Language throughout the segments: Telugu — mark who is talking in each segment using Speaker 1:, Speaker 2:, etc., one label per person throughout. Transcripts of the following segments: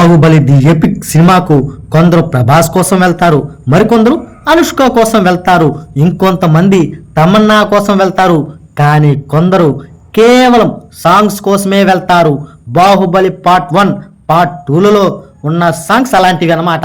Speaker 1: బాహుబలి ది ఎపిక్ సినిమాకు కొందరు ప్రభాస్ కోసం వెళ్తారు మరికొందరు అనుష్క కోసం వెళ్తారు ఇంకొంతమంది తమన్నా కోసం వెళ్తారు కానీ కొందరు కేవలం సాంగ్స్ కోసమే వెళ్తారు. బాహుబలి పార్ట్ వన్ పార్ట్ టూలలో ఉన్న సాంగ్స్ అలాంటివి అన్నమాట.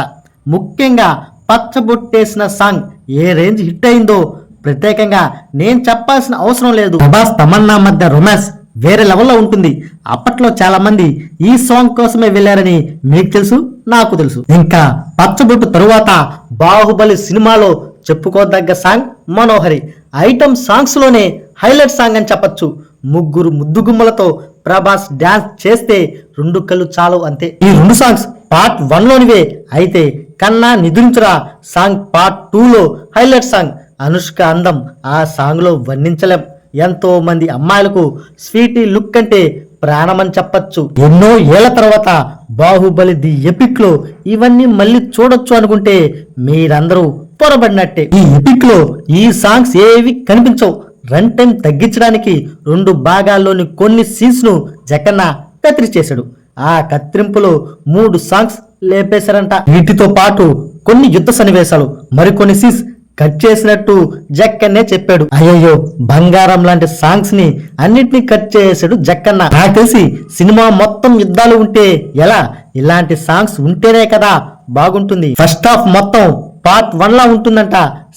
Speaker 1: ముఖ్యంగా పచ్చబొట్టేసిన సాంగ్ ఏ రేంజ్ హిట్ అయిందో ప్రత్యేకంగా నేను చెప్పాల్సిన అవసరం లేదు. ప్రభాస్ తమన్నా మధ్య రొమాన్స్ వేరే లెవెల్లో ఉంటుంది. అప్పట్లో చాలా మంది ఈ సాంగ్ కోసమే వెళ్ళారని మీకు తెలుసు నాకు తెలుసు. ఇంకా పచ్చబొట్టు తరువాత బాహుబలి సినిమాలో చెప్పుకోదగ్గ సాంగ్ మనోహరి. ఐటమ్ సాంగ్స్లోనే హైలైట్ సాంగ్ అని చెప్పొచ్చు. ముగ్గురు ముద్దుగుమ్మలతో ప్రభాస్ డాన్స్ చేస్తే రెండు కళ్ళు చాలు అంతే. ఈ రెండు సాంగ్స్ పార్ట్ వన్ లోనివే. అయితే కన్నా నిద్రించురా సాంగ్ పార్ట్ టూలో హైలైట్ సాంగ్. అనుష్క అందం ఆ సాంగ్లో వర్ణించలేం. ఎంతోమంది అమ్మాయిలకు స్వీటీ లుక్ అంటే ప్రాణమని చెప్పచ్చు. ఎన్నో ఏళ్ళ తర్వాత బాహుబలి ది ఎపిక్లో ఇవన్నీ మళ్ళీ చూడొచ్చు అనుకుంటే మీరందరూ పొరబడినట్టే. ఈ ఎపిక్లో ఈ సాంగ్స్ ఏవి కనిపించవు. రన్ టైం తగ్గించడానికి రెండు భాగాల్లోని కొన్ని సీన్స్ను జగన్న కత్తిరి చేశాడు. ఆ కత్తిరింపులో మూడు సాంగ్స్ లేపేశారంట. వీటితో పాటు కొన్ని యుద్ధ సన్నివేశాలు మరికొన్ని సీన్స్ కట్ చేసినట్టు జక్కన్నే చెప్పాడు. అయ్యయ్యో బంగారం లాంటి సాంగ్స్ని అన్నిటినీ కట్ చేసాడు జక్కన్న. నాకు తెలిసి సినిమా మొత్తం యుద్ధాలు ఉంటే ఎలా? ఇలాంటి సాంగ్స్ ఉంటేనే కదా బాగుంటుంది. ఫస్ట్ హాఫ్ మొత్తం పార్ట్ వన్ లా ఉంటుందంట.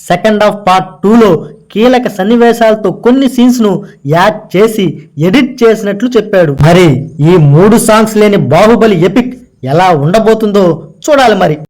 Speaker 1: సెకండ్ హాఫ్ పార్ట్ టూలో కీలక సన్నివేశాలతో కొన్ని సీన్స్ను యాడ్ చేసి ఎడిట్ చేసినట్లు చెప్పాడు. మరి ఈ మూడు సాంగ్స్ లేని బాహుబలి ఎపిక్ ఎలా ఉండబోతుందో చూడాలి మరి.